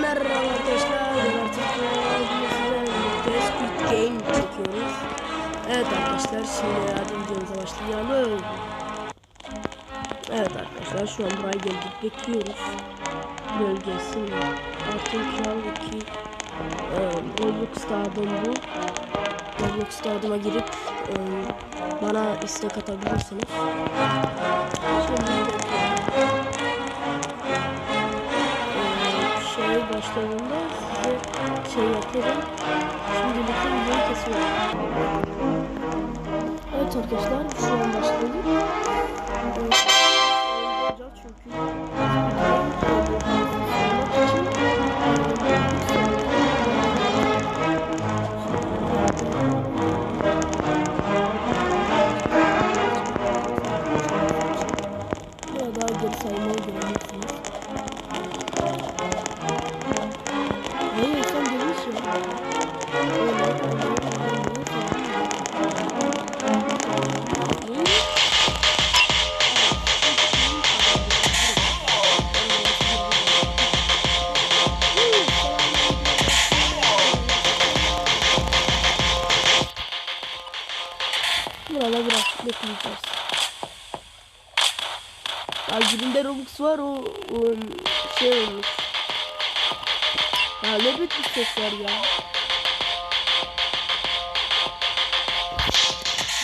merhaba arkadaşlar. Artık Squid Game çekiyoruz. Evet arkadaşlar şimdi hadi videomuza başlayalım. Evet arkadaşlar şu an buraya geldik bekliyoruz. Bölgesi artık kral 2 e, Roblox'ta adım bu. Roblox'ta adıma girip e, bana istek atabilirsiniz. Şimdi şey başladığında size şey yaparım. Şimdilik de videoyu kesiyorum. Evet arkadaşlar şu an başladık. Daha geri saymayı görebilirsiniz. Bekleyeceğiz. Ya dibinde Robux var o, o şey olmuş. Ya ne bir ses ya.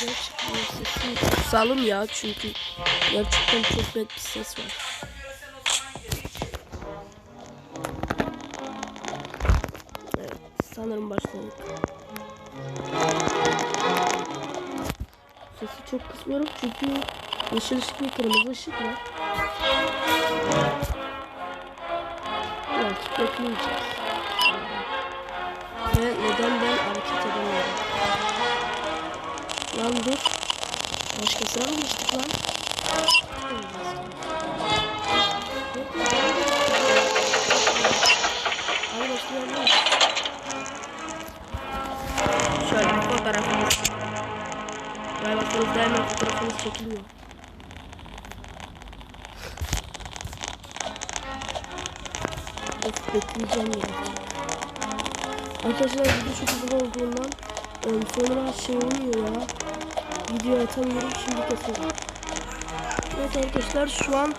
Gerçekten ya çünkü gerçekten çok net bir ses var. Evet sanırım başladık. Çok kısmıyorum çünkü yeşil ışık ve kırmızı ışık var. Birazcık bekleyeceğiz. Ve neden ben hareket edemiyorum? Lan dur. Başkasına mı geçtik lan? Çekiliyor. Of bekleyeceğim ya. Arkadaşlar video çok uzun olduğundan sonra şey olmuyor ya. Video atamıyorum şimdi keselim. Evet arkadaşlar şu an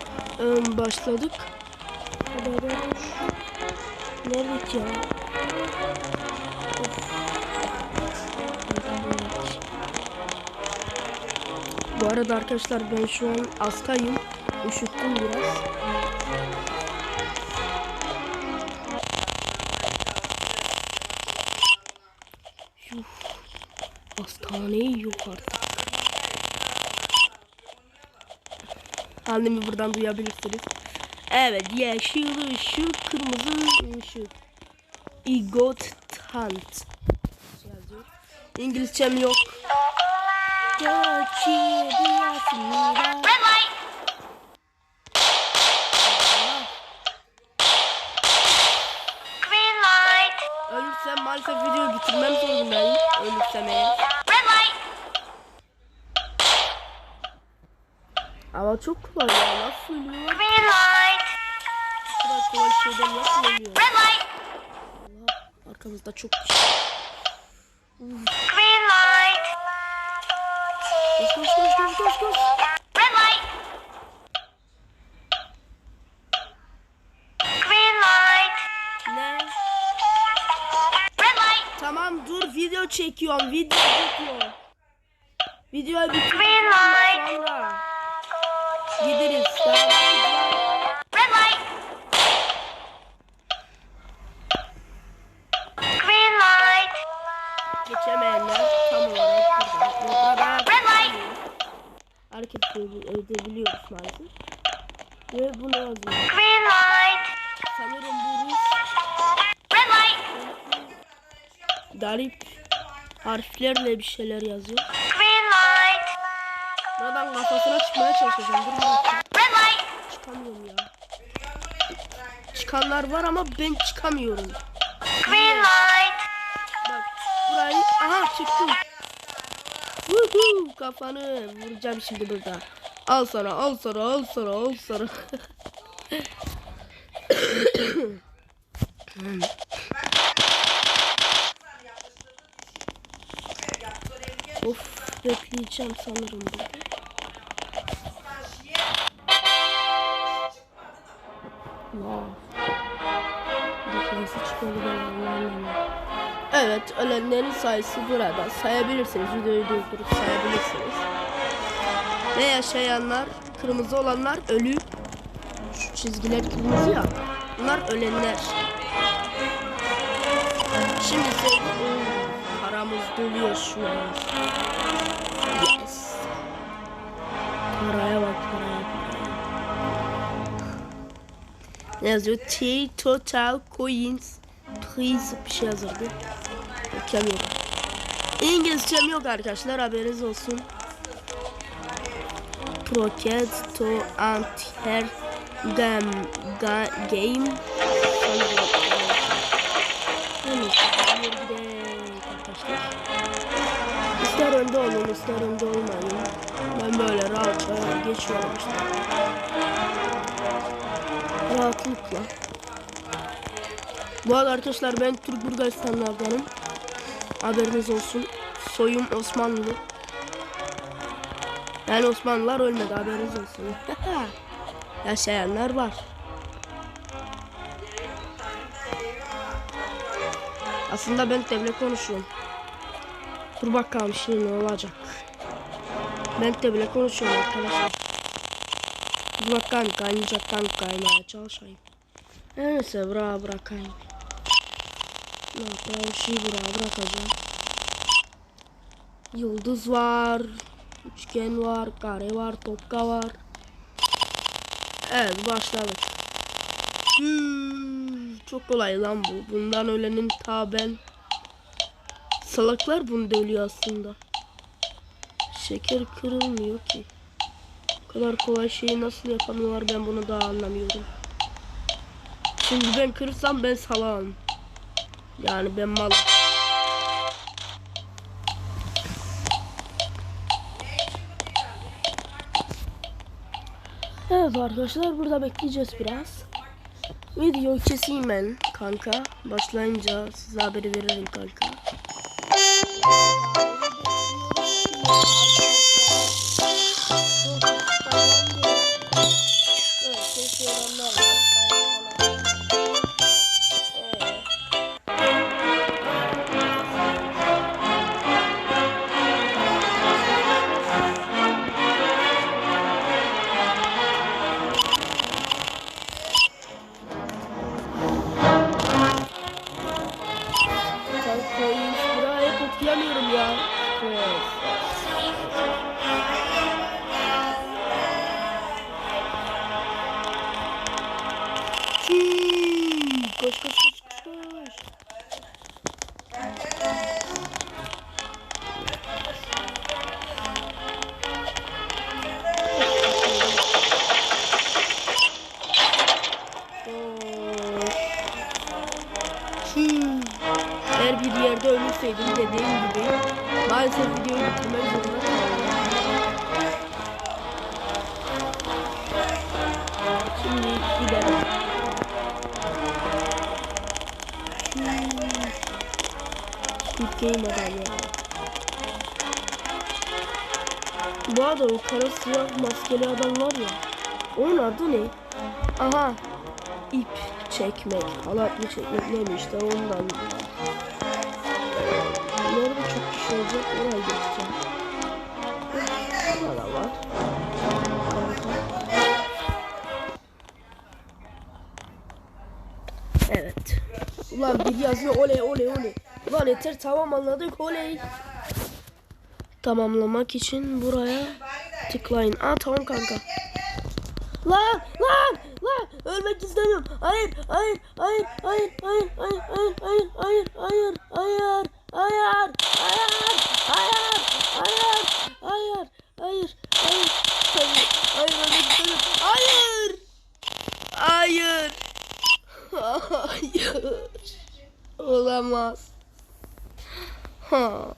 başladık. Nerede ya? Of. Bu arada arkadaşlar ben şu an hastayım. Üşüttüm biraz. Yuh. Hastaneyi yok artık. Annemi buradan duyabilirsiniz. Evet yeşil ışık, kırmızı ışık. Igot Tant. İngilizcem yok. Geçebilirsiniz. Red light. Green light. Ölürsem maalesef videoyu bitirmem zorundayım. Ölürsem eğer. Red light. Ama çok kolay ya. Nasıl ölüyor? Green light. Bu kolay şeyden nasıl? Red light. Allah arkamızda çok kişi. Video çekiyorum. Video çekiyorum. Green light. sonra gideriz. Red light. Green light. Geçemeyenler tam olarak burada. Burada Red light. hareket edebiliyoruz maalesef. Ve bu ne yazıyor? Green light. Sanırım bu Rus Red light. garip harflerle bir şeyler yazıyor. Green light. Buradan kafasına çıkmaya çalışacağım. Dur. Red light. Çıkamıyorum ya. Çıkanlar var ama ben çıkamıyorum. Green light. Bak burayı aha çıktım. Vuhu kafanı vuracağım şimdi burada. Al sana al sana al sana al sana. bekleyeceğim sanırım burada. Evet ölenlerin sayısı burada. Sayabilirsiniz. Videoyu durdurup sayabilirsiniz. Ve yaşayanlar, kırmızı olanlar ölü. Şu çizgiler kırmızı ya. Bunlar ölenler. Şimdi Oo, paramız doluyor şu an. Yes. Paraya bak paraya yazıyor? T total coins. Please bir şey yazırdı. Okuyamıyorum. İngilizcem yok arkadaşlar haberiniz olsun. Proket to anti her game, ga, game. Evet, bir gidelim arkadaşlar. İster önde olun, ister önde olmayın. Ben böyle rahatça geçiyorum işte. Rahatlıkla. Bu arada arkadaşlar ben Türk Bulgaristanlardanım. Haberiniz olsun. Soyum Osmanlı. Yani Osmanlılar ölmedi haberiniz olsun. Yaşayanlar var. Aslında ben devlet konuşuyorum. Dur bakalım şimdi ne olacak. Ben devlet konuşuyorum arkadaşlar. Dur bakalım kaynayacaktan kaynaya çalışayım. Neyse bura bırakayım. Ne yapayım şey bura bırakacağım. Yıldız var. Üçgen var. Kare var. Topka var. Evet başladık. Hmm, çok kolay lan bu. Bundan ölenin ta ben. Salaklar bunda ölüyor aslında. Şeker kırılmıyor ki. Bu kadar kolay şeyi nasıl yapamıyorlar ben bunu daha anlamıyorum. Şimdi ben kırırsam ben salağım. Yani ben malım. Evet arkadaşlar burada bekleyeceğiz biraz. Video keseyim ben kanka. Başlayınca size haberi veririm kanka. Çok kesiyor onlar. Squid Game adam ya. Bu arada o kara siyah maskeli adam var ya. Onun adı ne? Aha. İp çekmek. Halat mı çekmek neymiş de ondan. Nerede çok kişi olacak oraya geçeceğim. Burada var. Evet. Ulan bir yazıyor oley oley oley. Ulan yeter tamam anladık oley. Tamamlamak için buraya tıklayın. Aa tamam kanka. Lan lan lan ölmek istemiyorum. Hayır hayır hayır hayır hayır hayır hayır hayır hayır hayır hayır hayır hayır hayır hayır hayır hayır hayır hayır hayır ölmek istemiyorum. Hayır hayır hayır olamaz. Ha.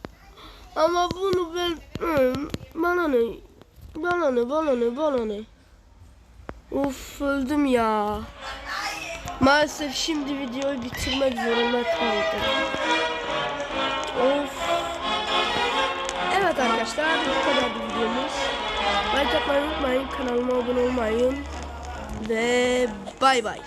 Ama bunu ben hmm, bana ne bana ne bana ne bana ne Of öldüm ya. Maalesef şimdi videoyu bitirmek zorunda kaldım. Of. Evet arkadaşlar bu kadar videomuz. Like atmayı unutmayın. Kanalıma abone olmayı. Ve bay bay.